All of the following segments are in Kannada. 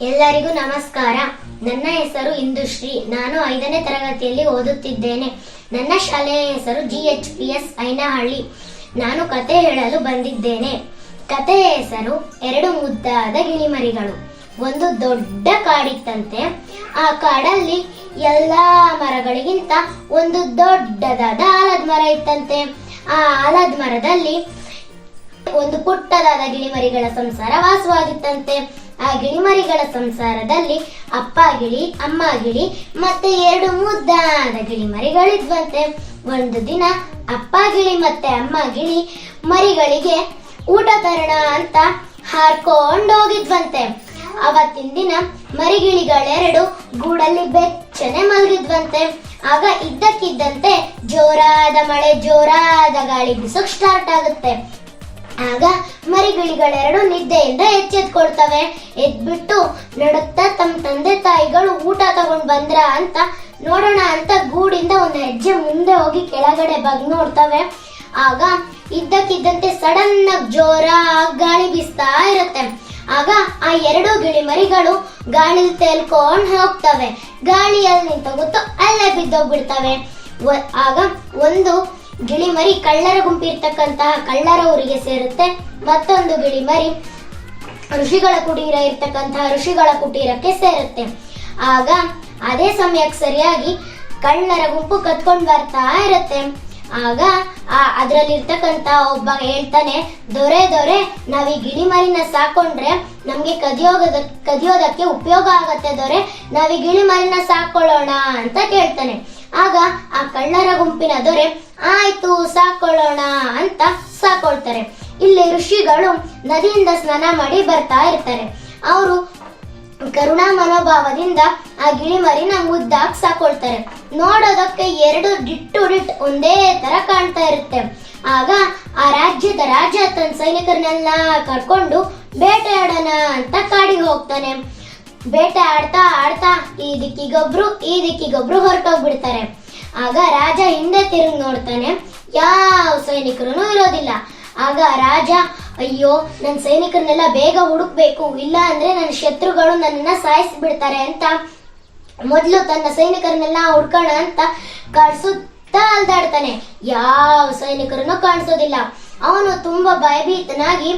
ಎಲ್ಲರಿಗೂ ನಮಸ್ಕಾರ. ನನ್ನ ಹೆಸರು ಇಂದುಶ್ರೀ. ನಾನು ಐದನೇ ತರಗತಿಯಲ್ಲಿ ಓದುತ್ತಿದ್ದೇನೆ. ನನ್ನ ಶಾಲೆಯ ಹೆಸರು G H P S Ainahalli. ನಾನು ಕತೆ ಹೇಳಲು ಬಂದಿದ್ದೇನೆ. ಕತೆಯ ಹೆಸರು ಎರಡು ಮುದ್ದಾದ ಗಿಳಿಮರಿಗಳು ಒಂದು ದೊಡ್ಡ ಕಾಡಿತ್ತಂತೆ. ಆ ಕಾಡಲ್ಲಿ ಎಲ್ಲಾ ಮರಗಳಿಗಿಂತ ಒಂದು ದೊಡ್ಡದಾದ ಆಲದ ಮರ ಇತ್ತಂತೆ. ಆ ಆಲದ ಮರದಲ್ಲಿ ಒಂದು ಪುಟ್ಟದಾದ ಗಿಳಿಮರಿಗಳ ಸಂಸಾರ ವಾಸವಾಗಿತ್ತಂತೆ. ಆ ಗಿಳಿಮರಿಗಳ ಸಂಸಾರದಲ್ಲಿ ಅಪ್ಪ ಗಿಳಿ, ಅಮ್ಮ ಗಿಳಿ ಮತ್ತೆ ಎರಡು ಮುದ್ದಾದ ಗಿಳಿಮರಿಗಳಿದ್ವಂತೆ ಒಂದು ದಿನ ಅಪ್ಪ ಗಿಳಿ ಮತ್ತೆ ಅಮ್ಮ ಗಿಳಿ ಮರಿಗಳಿಗೆ ಊಟ ತರೋಣ ಅಂತ ಹಾರ್ಕೊಂಡೋಗಿದ್ವಂತೆ. ಅವತ್ತಿನ ದಿನ ಮರಿಗಿಳಿಗಳೆರಡು ಗೂಡಲ್ಲಿ ಬೆಚ್ಚನೆ ಮಲಗಿದ್ವಂತೆ. ಆಗ ಇದ್ದಕ್ಕಿದ್ದಂತೆ ಜೋರಾದ ಮಳೆ, ಜೋರಾದ ಗಾಳಿ ಬಿಸಕ್ ಸ್ಟಾರ್ಟ್ ಆಗುತ್ತೆ. ಆಗ ಮರಿಗಿಳಿಗಳೆರಡು ನಿದ್ದೆಯಿಂದ ಎಚ್ಚೆತ್ಕೊಳ್ತವೆ. ಎದ್ಬಿಟ್ಟು ನಡುತ್ತಾ ತಮ್ಮ ತಂದೆ ತಾಯಿಗಳು ಊಟ ತಗೊಂಡು ಬಂದ್ರ ಅಂತ ನೋಡೋಣ ಅಂತ ಗೂಡಿಂದ ಒಂದು ಹೆಜ್ಜೆ ಮುಂದೆ ಹೋಗಿ ಕೆಳಗಡೆ ಬಗ್ ನೋಡ್ತವೆ. ಆಗ ಇದ್ದಕ್ಕಿದ್ದಂತೆ ಸಡನ್ ಆಗಿ ಜೋರ ಗಾಳಿ ಬೀಸ್ತಾ ಇರುತ್ತೆ. ಆಗ ಆ ಎರಡು ಗಿಳಿ ಮರಿಗಳು ಗಾಳಿ ತೇಲ್ಕೊಂಡು ಹೋಗ್ತವೆ. ಗಾಳಿಯಲ್ಲಿ ನಿಂತೋಗುತ್ತೋ ಅಲ್ಲೇ ಬಿದ್ದೋಗ್ಬಿಡ್ತವೆ. ಆಗ ಒಂದು ಗಿಳಿಮರಿ ಕಳ್ಳರ ಗುಂಪಿರ್ತಕ್ಕಂತಹ ಕಳ್ಳರ ಊರಿಗೆ ಸೇರುತ್ತೆ. ಮತ್ತೊಂದು ಗಿಳಿಮರಿ ಋಷಿಗಳ ಕುಟೀರ ಇರ್ತಕ್ಕಂತಹ ಋಷಿಗಳ ಕುಟೀರಕ್ಕೆ ಸೇರುತ್ತೆ. ಆಗ ಅದೇ ಸಮಯಕ್ಕೆ ಸರಿಯಾಗಿ ಕಳ್ಳರ ಗುಂಪು ಕತ್ಕೊಂಡು ಬರ್ತಾ ಇರುತ್ತೆ. ಆಗ ಆ ಅದ್ರಲ್ಲಿರ್ತಕ್ಕಂತ ಒಬ್ಬ ಹೇಳ್ತಾನೆ, ದೊರೆ ದೊರೆ, ನಾವ್ ಈ ಗಿಳಿಮರಿನ ಸಾಕೊಂಡ್ರೆ ನಮ್ಗೆ ಕದಿಯೋಗದ, ಕದಿಯೋದಕ್ಕೆ ಉಪಯೋಗ ಆಗತ್ತೆ ದೊರೆ. ನಾವ್ ಈ ಗಿಳಿಮರಿನ ಸಾಕೊಳ್ಳೋಣ ಅಂತ ಕೇಳ್ತಾನೆ. ಆಗ ಆ ಕಳ್ಳರ ಗುಂಪಿನ ದೊರೆ, ಆಯ್ತು, ಸಾಕೊಳ್ಳೋಣ ಅಂತ ಸಾಕೊಳ್ತಾರೆ. ಇಲ್ಲಿ ಋಷಿಗಳು ನದಿಯಿಂದ ಸ್ನಾನ ಮಾಡಿ ಬರ್ತಾ ಇರ್ತಾರೆ. ಅವರು ಕರುಣಾ ಮನೋಭಾವದಿಂದ ಆ ಗಿಳಿಮರಿನ ಮುದ್ದಾಗಿ ಸಾಕೊಳ್ತಾರೆ. ನೋಡೋದಕ್ಕೆ ಎರಡು ಡಿಟ್ಟು ಡಿಟ್ ಒಂದೇ ತರ ಕಾಣ್ತಾ ಇರುತ್ತೆ. ಆಗ ಆ ರಾಜ್ಯದ ರಾಜ ತನ್ನ ಸೈನಿಕರನ್ನೆಲ್ಲ ಕರ್ಕೊಂಡು ಬೇಟೆಯಾಡೋಣ ಅಂತ ಕಾಡಿಗೆ ಹೋಗ್ತಾನೆ. ಬೇಟೆ ಆಡ್ತಾ ಆಡ್ತಾ ಈ ದಿಕ್ಕಿಗೊಬ್ರು ಈ ದಿಕ್ಕಿಗೊಬ್ರು ಹೊರಟೋಗ್ಬಿಡ್ತಾರೆ. ಆಗ ರಾಜ ಹಿಂದೆ ತಿರುಗಿ ನೋಡ್ತಾನೆ, ಯಾವ ಸೈನಿಕರು ಇರೋದಿಲ್ಲ. ಆಗ ರಾಜ, ಅಯ್ಯೋ ನನ್ನ ಸೈನಿಕರನ್ನೆಲ್ಲ ಬೇಗ ಹುಡುಕ್ಬೇಕು. ಇಲ್ಲ ಅಂದ್ರೆ ನನ್ನ ಶತ್ರುಗಳು ನನ್ನನ್ನ ಸಾಯಿಸ್ಬಿಡ್ತಾರೆ ಅಂತ. ಮೊದಲು ತನ್ನ ಸೈನಿಕರನ್ನೆಲ್ಲ ಹುಡ್ಕೋಣ ಅಂತ ಕಳ್ಸುತ್ತಾ ಅಲ್ದಾಡ್ತಾನೆ. ಯಾವ ಸೈನಿಕರನ್ನು ಕಾಣಿಸೋದಿಲ್ಲ. ಅವನು ತುಂಬಾ ಭಯಭೀತನಾಗಿ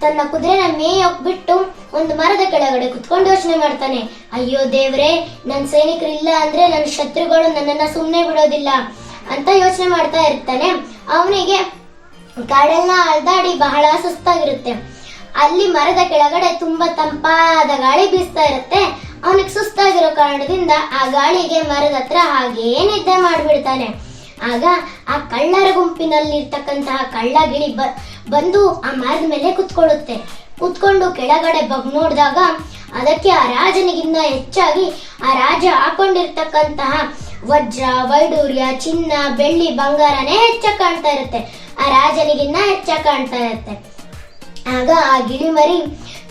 ತನ್ನ ಕುದುರೆನ ಮೇಯೋಕ್ ಬಿಟ್ಟು ಒಂದು ಮರದ ಕೆಳಗಡೆ ಕುತ್ಕೊಂಡು ಯೋಚನೆ ಮಾಡ್ತಾನೆ. ಅಯ್ಯೋ ದೇವ್ರೆ ನನ್ನ ಸೈನಿಕರು ಇಲ್ಲ ಅಂದ್ರೆ ನನ್ನ ಶತ್ರುಗಳು ನನ್ನನ್ನ ಸುಮ್ಮನೆ ಬಿಡೋದಿಲ್ಲ ಅಂತ ಯೋಚನೆ ಮಾಡ್ತಾ ಇರ್ತಾನೆ. ಅವನಿಗೆ ಕಾಡೆಲ್ಲ ಅಳ್ದಾಡಿ ಬಹಳ ಸುಸ್ತಾಗಿರುತ್ತೆ. ಅಲ್ಲಿ ಮರದ ಕೆಳಗಡೆ ತುಂಬಾ ತಂಪಾದ ಗಾಳಿ ಬೀಸ್ತಾ ಇರುತ್ತೆ. ಅವನಿಗೆ ಸುಸ್ತಾಗಿರೋ ಕಾರಣದಿಂದ ಆ ಗಾಳಿಗೆ ಮರದ ಹತ್ರ ಹಾಗೇ ನಿದ್ದೆ ಮಾಡ್ಬಿಡ್ತಾನೆ. ಆಗ ಆ ಕಳ್ಳರ ಗುಂಪಿನಲ್ಲಿರ್ತಕ್ಕಂತಹ ಕಳ್ಳ ಗಿಳಿ ಬ ಬಂದು ಆ ಮರದ ಮೇಲೆ ಕುತ್ಕೊಳ್ಳುತ್ತೆ. ಕುತ್ಕೊಂಡು ಕೆಳಗಡೆ ಬಗ್ ನೋಡಿದಾಗ ಅದಕ್ಕೆ ಆ ರಾಜನಿಗಿಂತ ಹೆಚ್ಚಾಗಿ ಆ ರಾಜ ಹಾಕೊಂಡಿರ್ತಕ್ಕಂತಹ ವಜ್ರ, ವೈಡೂರ್ಯ, ಚಿನ್ನ, ಬೆಳ್ಳಿ, ಬಂಗಾರನೇ ಹೆಚ್ಚಾಗಿ ಕಾಣ್ತಾ ಇರುತ್ತೆ. ಆ ರಾಜನಿಗಿನ್ನ ಹೆಚ್ಚಾಗಿ ಕಾಣ್ತಾ ಇರುತ್ತೆ. ಆಗ ಆ ಗಿಳಿಮರಿ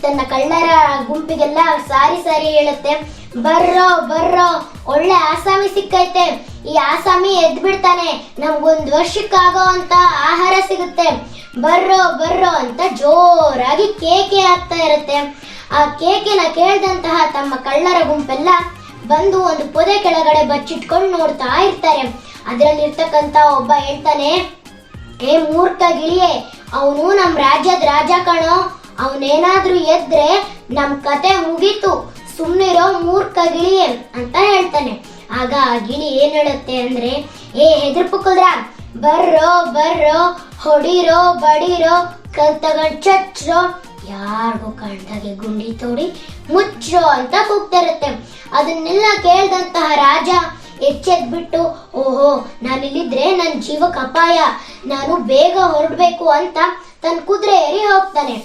ತನ್ನ ಕಳ್ಳರ ಗುಂಪಿಗೆಲ್ಲ ಸಾರಿ ಸಾರಿ ಹೇಳುತ್ತೆ. ಬರ್ರೋ ಬರ್ರೋ. ಒಳ್ಳೆ ಆಸಾಮಿ ಸಿಕ್ಕೈತೆ. ಈ ಆಸಾಮಿ ಎದ್ ಬಿಡ್ತಾನೆ ನಮ್ಗೊಂದ್ ವರ್ಷಕ್ಕಾಗೋ ಅಂತ ಆಹಾರ ಸಿಗುತ್ತೆ. ಬರ್ರೋ ಬರ್ರೋ ಅಂತ ಜೋರಾಗಿ ಕೇಕೆ ಆಗ್ತಾ ಇರುತ್ತೆ. ಆ ಕೇಕೆನ ಕೇಳ್ದಂತಹ ತಮ್ಮ ಕಳ್ಳರ ಗುಂಪೆಲ್ಲ ಬಂದು ಒಂದು ಪೊದೆ ಕೆಳಗಡೆ ಬಚ್ಚಿಟ್ಕೊಂಡು ನೋಡ್ತಾ ಇರ್ತಾರೆ. ಅದ್ರಲ್ಲಿರ್ತಕ್ಕಂತ ಒಬ್ಬ ಹೇಳ್ತಾನೆ, ಏ ಮೂರ್ಖ ಗಿಳಿಯೇ, ಅವನು ನಮ್ಮ ರಾಜ್ಯದ ರಾಜ ಕಣೋ. ಅವನೇನಾದ್ರೂ ಎದ್ರೆ ನಮ್ಮ ಕತೆ ಮುಗೀತು. ಮೂರ್ಖ ಗಿಳಿ ಅಂತ ಹೇಳ್ತಾನೆ. ಆಗ ಆ ಗಿಳಿ ಏನ್ ಹೇಳುತ್ತೆ ಅಂದ್ರೆ, ಏ, ಹೆದರ್ಪು ಕುದ್ರ, ಬರ್ರೋ ಬರ್ರೋ, ಹೊಡಿರೋ, ಬಡಿರೋ ಕಲ್ ಚಚ್ರೋ, ಯಾರಿಗೂ ಕಂಡಾಗೆ ಗುಂಡಿ ತೋಡಿ ಮುಚ್ಚೋ ಅಂತ ಕೂಗ್ತಾ ಇರುತ್ತೆ. ಅದನ್ನೆಲ್ಲ ಕೇಳ್ದಂತಹ ರಾಜ ಎಚ್ಚೆದ್ಬಿಟ್ಟು, ಓಹೋ, ನಾನಿಲ್ಲಿದ್ರೆ ನನ್ನ ಜೀವಕ್ಕೆ ಅಪಾಯ ನಾನು ಬೇಗ ಹೊರಡ್ಬೇಕು ಅಂತ ತನ್ನ ಕುದುರೆ ಏರಿ ಹೋಗ್ತಾನೆ.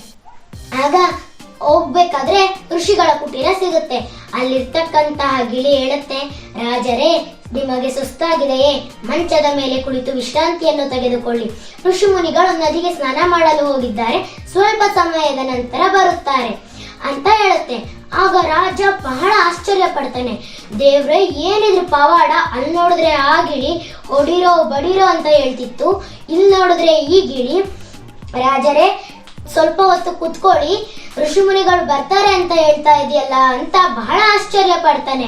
ಆಗ ಹೋಗ್ಬೇಕಾದ್ರೆ ಋಷಿಗಳ ಕುಟೀರ ಸಿಗುತ್ತೆ. ಅಲ್ಲಿರ್ತಕ್ಕಂತಹ ಗಿಳಿ ಹೇಳುತ್ತೆ, ರಾಜರೇ, ನಿಮಗೆ ಸುಸ್ತಾಗಿದೆಯೇ? ಮಂಚದ ಮೇಲೆ ಕುಳಿತು ವಿಶ್ರಾಂತಿಯನ್ನು ತೆಗೆದುಕೊಳ್ಳಿ. ಋಷಿ ಮುನಿಗಳು ನದಿಗೆ ಸ್ನಾನ ಮಾಡಲು ಹೋಗಿದ್ದಾರೆ. ಸ್ವಲ್ಪ ಸಮಯದ ನಂತರ ಬರುತ್ತಾರೆ ಅಂತ ಹೇಳುತ್ತೆ. ಆಗ ರಾಜ ಬಹಳ ಆಶ್ಚರ್ಯ ಪಡ್ತಾನೆ ದೇವ್ರೆ, ಏನಿದ್ರು ಪವಾಡ? ಅಲ್ಲಿ ನೋಡಿದ್ರೆ ಆ ಗಿಳಿ ಹೊಡಿರೋ ಬಡಿರೋ ಅಂತ ಹೇಳ್ತಿತ್ತು. ಇಲ್ಲಿ ನೋಡಿದ್ರೆ ಈ ಗಿಳಿ, ರಾಜರೇ, ಸ್ವಲ್ಪ ಹೊತ್ತು ಕುತ್ಕೊಳ್ಳಿ. ಋಷಿಮುನಿಗಳು ಬರ್ತಾರೆ ಅಂತ ಹೇಳ್ತಾ ಇದೆಯಲ್ಲ ಅಂತ ಬಹಳ ಆಶ್ಚರ್ಯ ಪಡ್ತಾನೆ.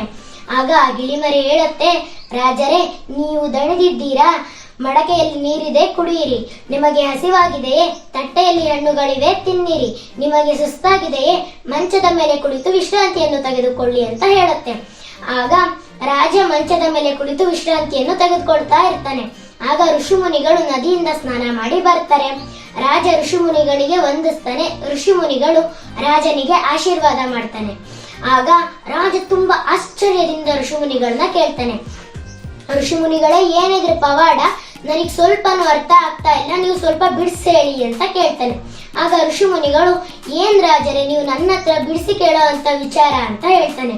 ಆಗ ಗಿಳಿಮರಿ ಹೇಳುತ್ತೆ, ರಾಜರೇ, ನೀವು ದಣಿದಿದ್ದೀರಾ? ಮಡಕೆಯಲ್ಲಿ ನೀರಿದೆ, ಕುಡಿಯಿರಿ. ನಿಮಗೆ ಹಸಿವಾಗಿದೆಯೇ? ತಟ್ಟೆಯಲ್ಲಿ ಹಣ್ಣುಗಳಿವೆ, ತಿನ್ನಿರಿ. ನಿಮಗೆ ಸುಸ್ತಾಗಿದೆಯೇ? ಮಂಚದ ಮೇಲೆ ಕುಳಿತು ವಿಶ್ರಾಂತಿಯನ್ನು ತೆಗೆದುಕೊಳ್ಳಿ ಅಂತ ಹೇಳುತ್ತೆ. ಆಗ ರಾಜ ಮಂಚದ ಮೇಲೆ ಕುಳಿತು ವಿಶ್ರಾಂತಿಯನ್ನು ತೆಗೆದುಕೊಳ್ತಾ ಇರ್ತಾನೆ. ಆಗ ಋಷಿಮುನಿಗಳು ನದಿಯಿಂದ ಸ್ನಾನ ಮಾಡಿ ಬರ್ತಾರೆ. ರಾಜ ಋಷಿಮುನಿಗಳಿಗೆ ವಂದಿಸ್ತಾನೆ. ಋಷಿಮುನಿಗಳು ರಾಜನಿಗೆ ಆಶೀರ್ವಾದ ಮಾಡ್ತಾನೆ. ಆಗ ರಾಜ ತುಂಬಾ ಆಶ್ಚರ್ಯದಿಂದ ಋಷಿಮುನಿಗಳನ್ನ ಕೇಳ್ತಾನೆ. ಋಷಿಮುನಿಗಳೇ, ಏನಿದ್ರು ಪವಾಡ, ನನಗೆ ಸ್ವಲ್ಪನೂ ಅರ್ಥ ಆಗ್ತಾ ಇಲ್ಲ, ನೀವು ಸ್ವಲ್ಪ ಬಿಡಿಸಿ ಹೇಳಿ ಅಂತ ಕೇಳ್ತಾನೆ. ಆಗ ಋಷಿಮುನಿಗಳು, ಏನ್ ರಾಜರೇ, ನೀವು ನನ್ನ ಹತ್ರ ಬಿಡಿಸಿ ಕೇಳೋ ಅಂತ ವಿಚಾರ ಅಂತ ಹೇಳ್ತಾನೆ.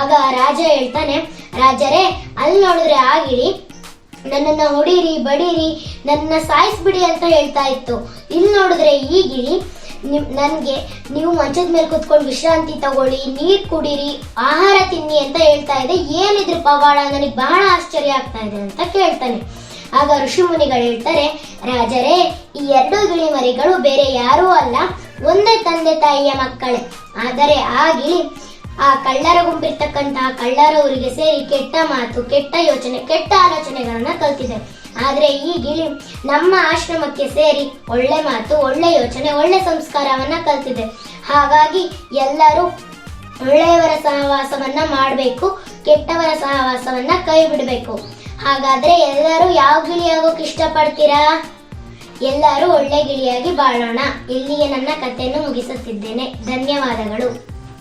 ಆಗ ರಾಜ ಹೇಳ್ತಾನೆ, ರಾಜರೇ, ಅಲ್ಲಿ ನೋಡಿದ್ರೆ ಆ ಗಿಳಿ ನನ್ನನ್ನ ಹೊಡೀರಿ ಬಡೀರಿ, ನನ್ನ ಸಾಯಿಸ್ಬಿಡಿ ಅಂತ ಹೇಳ್ತಾ ಇತ್ತು. ಇಲ್ಲಿ ನೋಡಿದ್ರೆ ಈ ಗಿಳಿ ನನಗೆ ನೀವು ಮಂಚದ ಮೇಲೆ ಕುತ್ಕೊಂಡು ವಿಶ್ರಾಂತಿ ತಗೊಳ್ಳಿ, ನೀರು ಕುಡೀರಿ, ಆಹಾರ ತಿನ್ನಿ ಅಂತ ಹೇಳ್ತಾ ಇದೆ. ಏನಿದ್ರು ಪವಾಡ, ನನಗೆ ಬಹಳ ಆಶ್ಚರ್ಯ ಆಗ್ತಾ ಇದೆ ಅಂತ ಕೇಳ್ತಾನೆ. ಆಗ ಋಷಿಮುನಿಗಳು ಹೇಳ್ತಾರೆ, ರಾಜರೇ, ಈ ಎರಡು ಗಿಳಿ ಮರಿಗಳು ಬೇರೆ ಯಾರೂ ಅಲ್ಲ. ಒಂದೇ ತಂದೆ ತಾಯಿಯ ಮಕ್ಕಳೇ. ಆದರೆ ಆ ಗಿಳಿ ಆ ಕಳ್ಳರ ಗುಂಪಿರ್ತಕ್ಕಂತಹ ಕಳ್ಳರ ಊರಿಗೆ ಸೇರಿ ಕೆಟ್ಟ ಮಾತು, ಕೆಟ್ಟ ಯೋಚನೆ, ಕೆಟ್ಟ ಆಲೋಚನೆಗಳನ್ನ ಕಲ್ತಿದೆ. ಆದ್ರೆ ಈ ಗಿಳಿ ನಮ್ಮ ಆಶ್ರಮಕ್ಕೆ ಸೇರಿ ಒಳ್ಳೆ ಮಾತು, ಒಳ್ಳೆ ಯೋಚನೆ, ಒಳ್ಳೆ ಸಂಸ್ಕಾರವನ್ನ ಕಲ್ತಿದೆ. ಹಾಗಾಗಿ ಎಲ್ಲರೂ ಒಳ್ಳೆಯವರ ಸಹವಾಸವನ್ನ ಮಾಡಬೇಕು, ಕೆಟ್ಟವರ ಸಹವಾಸವನ್ನ ಕೈ ಬಿಡಬೇಕು. ಹಾಗಾದ್ರೆ ಎಲ್ಲರೂ ಯಾವ ಗಿಳಿಯಾಗೋಕೆ ಇಷ್ಟಪಡ್ತೀರಾ? ಎಲ್ಲರೂ ಒಳ್ಳೆ ಗಿಳಿಯಾಗಿ ಬಾಳೋಣ. ಇಲ್ಲಿಗೆ ನನ್ನ ಕಥೆಯನ್ನು ಮುಗಿಸುತ್ತಿದ್ದೇನೆ. ಧನ್ಯವಾದಗಳು.